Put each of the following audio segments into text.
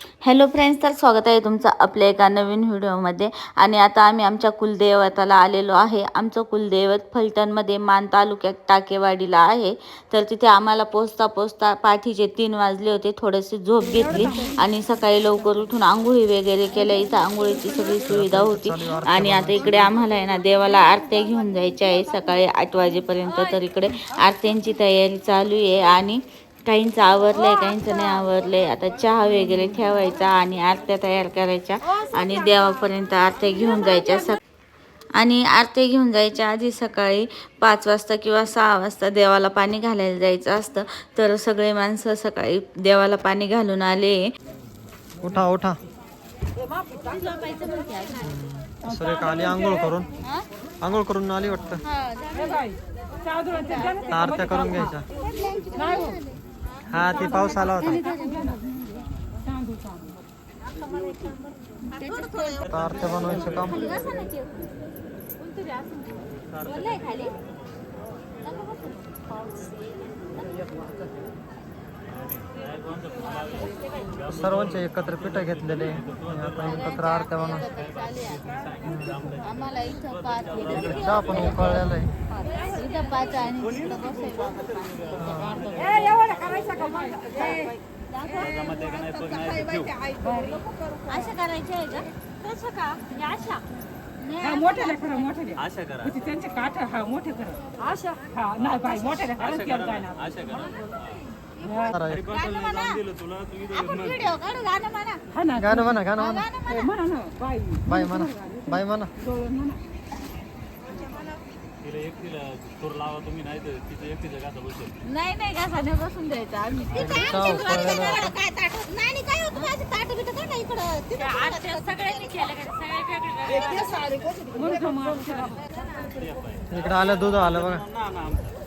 Hello friends तर स्वागत आहे तुमचं आपल्या एका नवीन व्हिडिओमध्ये. आणि आता आम्ही आमच्या कुलदैवताला आलेलो आहे. आमचं कुलदैवत फलटणमध्ये मान तालुक्यात टाकेवाडीला आहे. तर तिथे आम्हाला पोचता पोचता पाठीचे तीन वाजले होते. थोडीशी झोप घेतली आणि सकाळी लवकर उठून आंघोळी वगैरे केल्या. इथं आंघोळीची सगळी सुविधा होती. आणि आता इकडे आम्हाला आहे ना देवाला आरत्या घेऊन जायच्या आहे. सकाळी आठ वाजेपर्यंत तर इकडे आरत्यांची तयारी चालू आहे. आणि काहींचं आवरलंय काहींचं नाही आवरलंय. आता चहा वगैरे ठेवायचा आणि आरत्या तयार करायच्या आणि देवापर्यंत आरत्या घेऊन जायच्या सक आणि आरत्या घेऊन जायच्या आधी सकाळी पाच वाजता किंवा सहा वाजता देवाला पाणी घालायला जायचं असतं. तर सगळे माणसं सकाळी देवाला पाणी घालून आले. उठा उठा. आली? आंघोळ करून. आंघोळ करून आली वाटतं. आरत्या करून घ्यायच्या. हा ते पाऊस आला होता. अर्थ बनवायचं काम. खाली. सर्वांचे एकत्र पिठ घेतलेले. एकत्र आरत्या बनवा आम्हाला इथं पाच इकडे चहा पण उकळलेला आहे. इथं पाच आणि असं करायचं आहे का? तसं का? अशा हा मोठ्याला करा मोठ्याला आशा करा. त्यांचे काठ हा मोठे करा. आशा. हा नाही बाई मोठ्याला करा. ना गाणं म्हणा ना गाणं म्हणा बाई म्हणा बाई म्हणा नाही नाही बसून द्यायचं आम्ही काय ताट नाही काय होतं माझं ताट बिट का नाही इकडं सगळ्यांनी केलं इकडे आलं दूध आलं बघा.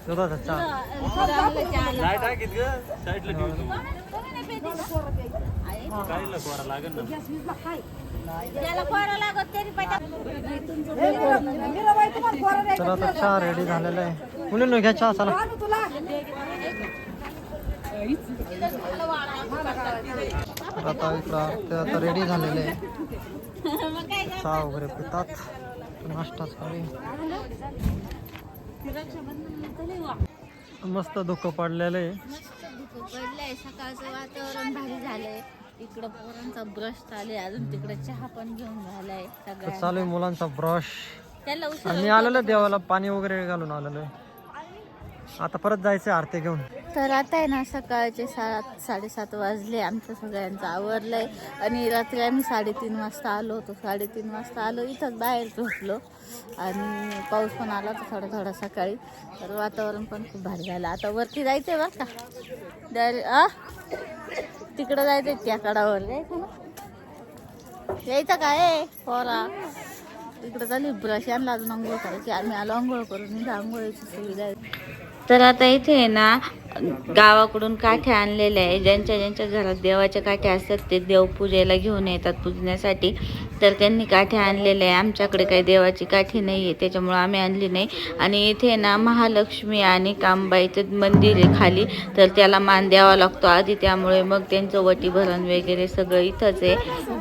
दुधाचा चहा. त्याला कोरा लागत तरी तर आता चहा रेडी झालेला आहे. मुलींनो घ्या चहा चला. तर आता इकडं ते आता रेडी झालेले आहे. चहा वगैरे पितात. नाश्ता चालू. मस्त धुकं पडलेलं आहे. पडलंय. सकाळचं वातावरण भारी झालंय. इकडं पोरांचा ब्रश चालू आहे. अजून तिकडे चहा पण घेऊन झालाय तर चालू आहे मुलांचा ब्रश त्याला उशीर आणि आलेलो देवाला पाणी वगैरे घालून आलेलो आहे. आता परत जायचं आरती घेऊन. तर आता आहे ना सकाळचे सात साडेसात वाजले. आमचं सगळ्यांचं आवरलंय. आणि रात्री आम्ही साडेतीन वाजता आलो होतो. साडेतीन वाजता आलो इथंच बाहेर झोपलो. आणि पाऊस पण आला होता थोडा थोडा सकाळी. तर वातावरण पण खूप भारी झालं. आता वरती जायचंय बरं का? डर आ? तिकडं जायचंय त्या कडावर. जायचं ना? यायचं काय पोरा. तिकडं चालली ब्रश आणला अजून आंघोळ करायची. आम्ही आलो आंघोळ करून. आंघोळीची सुविधा तर आता इथे आहे ना गावाकडून काठ्या आणलेल्या आहे. ज्यांच्या ज्यांच्या घरात देवाच्या काठ्या असतात ते देवपूजेला घेऊन येतात पूजण्यासाठी. तर त्यांनी काठ्या आणलेल्या आहे. आमच्याकडे काही देवाची काठी नाही आहे त्याच्यामुळं आम्ही आणली नाही. आणि इथे ना महालक्ष्मी आणि कामबाईचं मंदिर आहे खाली. तर त्याला मान द्यावा लागतो आधी. त्यामुळे मग त्यांचं वटीभरण वगैरे सगळं इथंच आहे.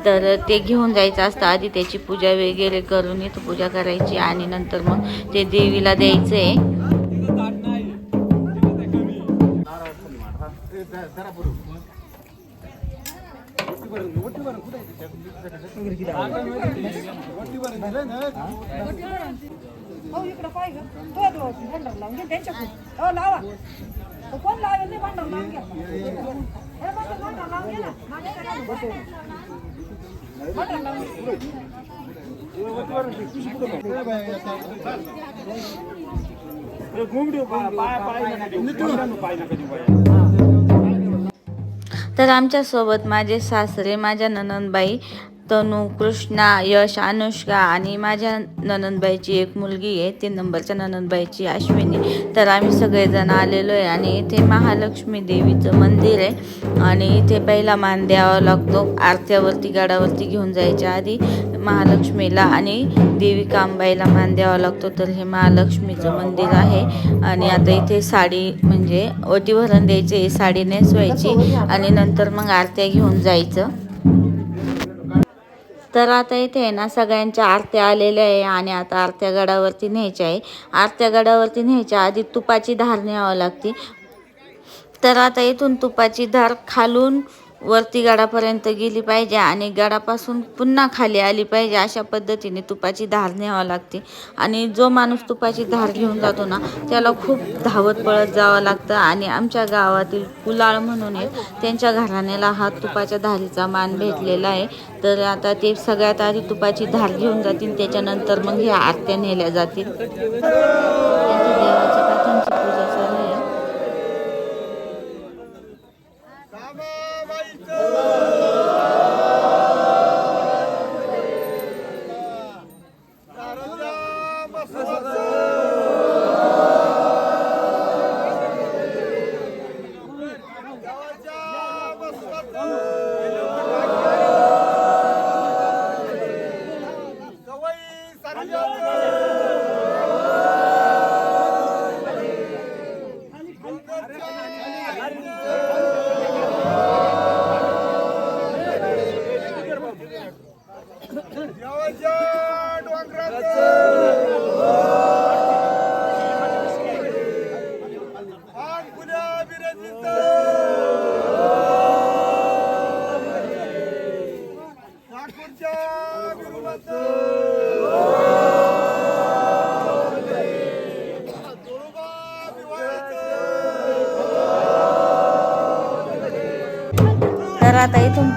तर ते घेऊन जायचं असतं. आधी त्याची पूजा वगैरे करून इथं पूजा करायची आणि नंतर मग ते देवीला द्यायचं आहे हो इकडं पाय ग तो तो भांडार लावून घे त्यांच्या खूप हो लावा तो कोण लावेल नाही भांडार लावून घ्या हे बघ, भांडार लावून घे ना माझ्या काय नाही बसव. भांडार लावून घे. तर आमच्यासोबत माझे सासरे माझ्या ननंदबाई तनू कृष्णा यश अनुष्का आणि माझ्या ननंदबाईची एक मुलगी आहे. ती नंबरच्या ननंदबाईची अश्विनी. तर आम्ही सगळेजण आलेलो आहे आणि इथे महालक्ष्मी देवीचं मंदिर आहे. आणि इथे पहिला मान द्यावा लागतो. आरत्यावरती गाडावरती घेऊन जायच्या आधी महालक्ष्मीला आणि देवी कांबाईला मान द्यावा लागतो. तर हे महालक्ष्मीचं मंदिर आहे. आणि आता इथे साडी म्हणजे ओटीभरण द्यायची साडी नेसवायची आणि नंतर मग आरत्या घेऊन जायचं. तर आता इथे आहे ना सगळ्यांच्या आरत्या आलेल्या आहे आणि आता आरत्या गडावरती न्यायच्या आहे. आरत्या गडावरती न्यायच्या आधी तुपाची धार न्यावं लागते. तर आता इथून तुपाची धार खालून वरती गडापर्यंत गेली पाहिजे आणि गडापासून पुन्हा खाली आली पाहिजे अशा पद्धतीने तुपाची धार न्यावं लागते. आणि जो माणूस तुपाची धार घेऊन जातो ना त्याला खूप धावत पळत जावं लागतं आणि आमच्या गावातील कुलाळ म्हणून एक त्यांच्या घराण्याला हा तुपाच्या धारीचा मान भेटलेला आहे. तर आता ते सगळ्यात आधी तुपाची धार घेऊन जातील त्याच्यानंतर मग ह्या आरत्या नेल्या जातील. देवाच्या पूजा तर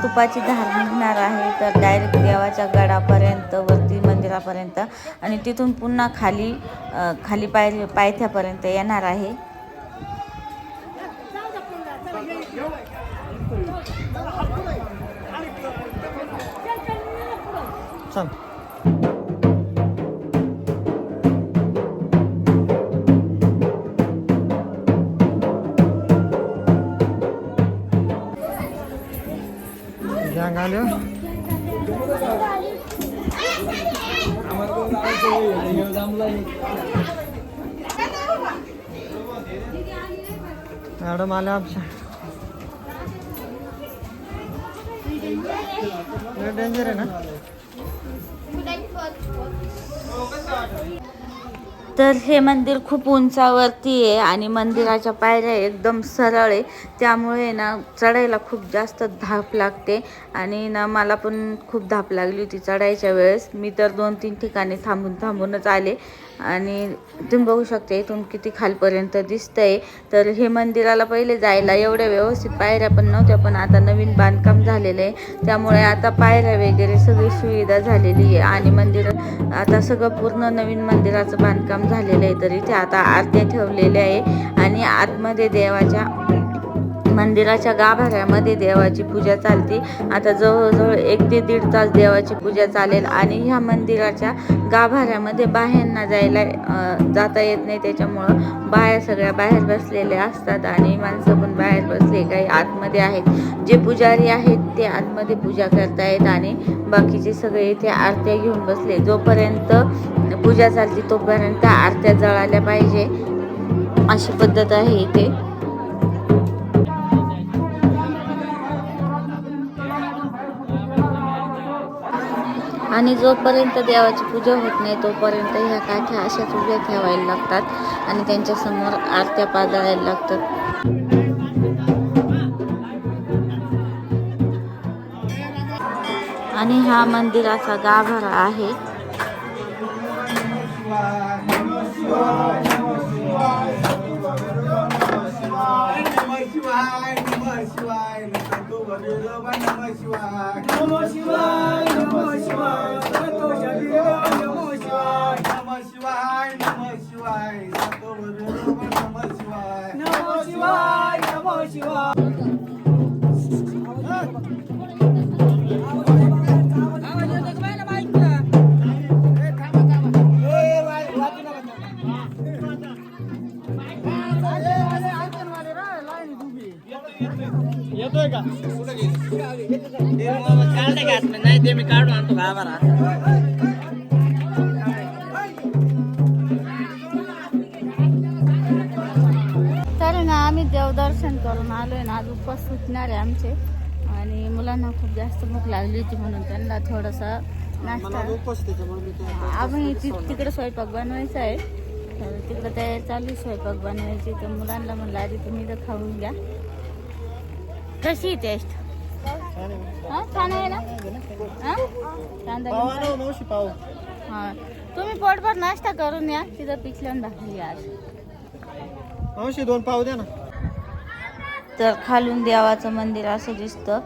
तुपाची धार निघणार आहे तर डायरेक्ट देवाच्या गडापर्यंत वरती मंदिरापर्यंत आणि तिथून पुन्हा खाली खाली पाय पायथ्यापर्यंत येणार आहे. चल. गँग आले मॅडम आल्या आमच्या डेंजर आहे ना तर हे मंदिर खूप उंचावरती आहे आणि मंदिराच्या पायऱ्या एकदम सरळ आहे. त्यामुळे ना चढायला खूप जास्त धाप लागते. आणि ना मला पण खूप धाप लागली होती चढायच्या वेळेस. मी तर दोन तीन ठिकाणी थांबून थांबूनच आले. आणि तुम्ही बघू शकता इथून किती खालपर्यंत दिसतंय. तर हे मंदिराला पहिले जायला एवढ्या व्यवस्थित पायऱ्या पण नव्हत्या पण आता नवीन बांधकाम झालेलं आहे. त्यामुळे आता पायऱ्या वगैरे सगळी सुविधा झालेली आहे. आणि मंदिर आता सगळं पूर्ण नवीन मंदिराचं बांधकाम झालेलं आहे. तर इथे आता आरत्या ठेवलेल्या आहे. आणि आतमध्ये देवाच्या मंदिराच्या गाभाऱ्यामध्ये देवाची पूजा चालते. आता जवळजवळ एक ते दीड तास देवाची पूजा चालेल आणि ह्या मंदिराच्या गाभाऱ्यामध्ये बाहेरना जायला जाता येत नाही. त्याच्यामुळं बाहेर सगळ्या बाहेर बसलेल्या असतात आणि माणसं पण बाहेर बसले. काही आतमध्ये आहेत. जे पुजारी आहेत ते आतमध्ये पूजा करतायत आणि बाकीचे सगळे इथे आरत्या घेऊन बसले. जोपर्यंत पूजा चालते तोपर्यंत आरत्या जळाल्या पाहिजे अशी पद्धत आहे इथे. आणि जोपर्यंत देवाची पूजा होत नाही तोपर्यंत ह्या काठ्या अशाच उभ्या ठेवायला लागतात आणि त्यांच्यासमोर आरत्या पाजायला लागतात. आणि हा मंदिराचा गाभारा आहे. नमो शिवाय नमो शिवाय नमो शिवाय. सतो शिवाय नमो शिवाय नमो शिवाय. शिवाय नमो शिवाय. येतोय का? नाही ते मी काढून आणतो गावाला तर ना आम्ही देवदर्शन करून आलोय ना आज उपवास सुटणार आहे आमचे. आणि मुलांना खूप जास्त भूक लागली होती म्हणून त्यांना थोडासा नाश्ता. आम्ही तिकडे स्वयंपाक बनवायचा आहे. तर तिकडे तयारी चालू आहे स्वयंपाक बनवायची. तर मुलांना म्हणलं आधी तुम्ही तर खाऊन घ्या. कशी टेस्ट हा छान आहे ना? हा? कांदा. हा तुम्ही पोटभर नाश्ता करून या तिथं भाकरी आज. मावशी दोन पाव द्या ना. तर खालून देवाचं मंदिर असं दिसतं.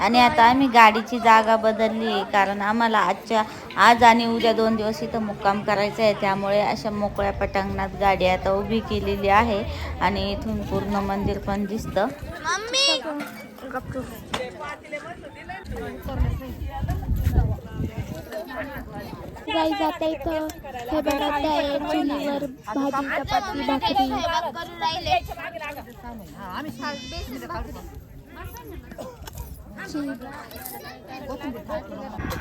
आणि आता आम्ही गाडीची जागा बदलली आहे कारण आम्हाला आजच्या आज आणि उद्या दोन दिवस इथं मुक्काम करायचं आहे त्यामुळे अशा मोकळ्या पटांगणात गाडी आता उभी केलेली आहे आणि इथून पूर्ण मंदिर पण दिसतं. गाई जाता इथं हे बनवत आहे चुलीवर भाजी चपाती भाकरी.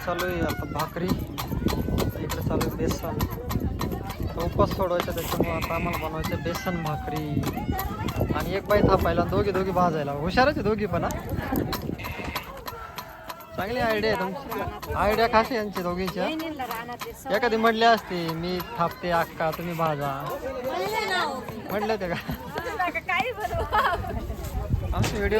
चालू आहे आता भाकरी. इकडे चालू आहे बेसन. उपास सोडवायचा त्याच्यामुळे आता आम्हाला बनवायचं बेसन भाकरी. आणि एक बाई थापायला दोघी दोघी भाजायला. हुशारच आहे दोघी पण. चांगली आयडिया आहे तुमची. आयडिया खास यांची दोघींच्या एखादी म्हटली असते मी थापते अक्का तुम्ही भाजा. म्हटलं ते का? आमच्या व्हिडिओ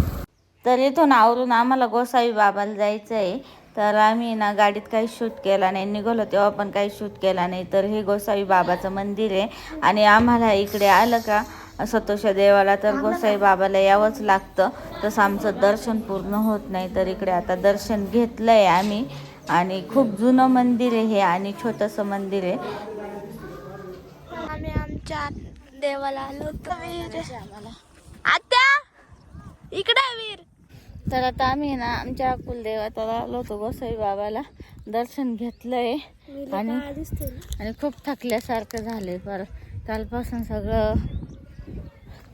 तर इथून आवरून आम्हाला गोसावी बाबाला जायचं आहे तर आम्ही ना गाडीत काही शूट केला नाही. निघालो तेव्हा पण काही शूट केला नाही. तर हे गोसावी बाबाचं मंदिर आहे. आणि आम्हाला इकडे आलं का सतोषा देवाला तर गोसाई बाबाला यावंच लागतं. तसं आमचं दर्शन पूर्ण होत नाही. तर इकडे आता दर्शन घेतलं आहे आम्ही. आणि खूप जुनं मंदिर आहे हे आणि छोटंसं मंदिर आहे. आम्ही आमच्या देवाला आलो आत्या इकडे वीर. तर आता आम्ही ना आमच्या कुलदेवताला आलो होतो गोसाई बाबाला. दर्शन घेतलंय. आणि आणि खूप थकल्यासारखं झालंय पर कालपासून सगळं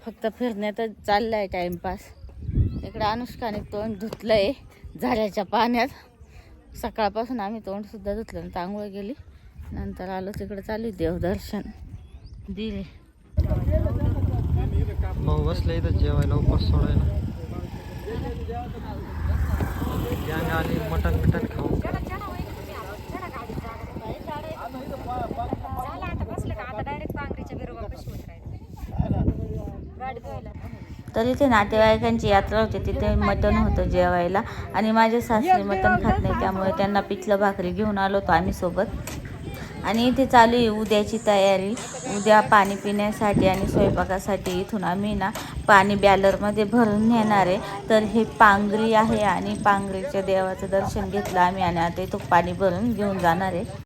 फक्त फिरण्यातच चाललंय टाइमपास. इकडे अनुष्काने तोंड धुतलंय झाडाच्या पाण्यात. सकाळपासून आम्ही तोंडसुद्धा धुतलं आणि तांगूळ गेली नंतर आलो तिकडे चालू देवदर्शन दिले. भाऊ बसले इथं जेवायला उपास सोडायला. बिटन खाऊ तर इथे नातेवाईकांची यात्रा होती. तिथे मटण होतं जेवायला. आणि माझे सासरे मटण खात नाही. त्यामुळे त्यांना पिठलं भाकरी घेऊन आलो होतो आम्ही सोबत. आणि इथे चालू आहे उद्याची तयारी. उद्या पाणी पिण्यासाठी आणि स्वयंपाकासाठी इथून आम्ही ना पाणी बॅलरमध्ये भरून नेणार आहे. तर हे पांगरी आहे आणि पांगरीच्या देवाचं दर्शन घेतलं आम्ही आणि आता इथं पाणी भरून घेऊन जाणार आहे.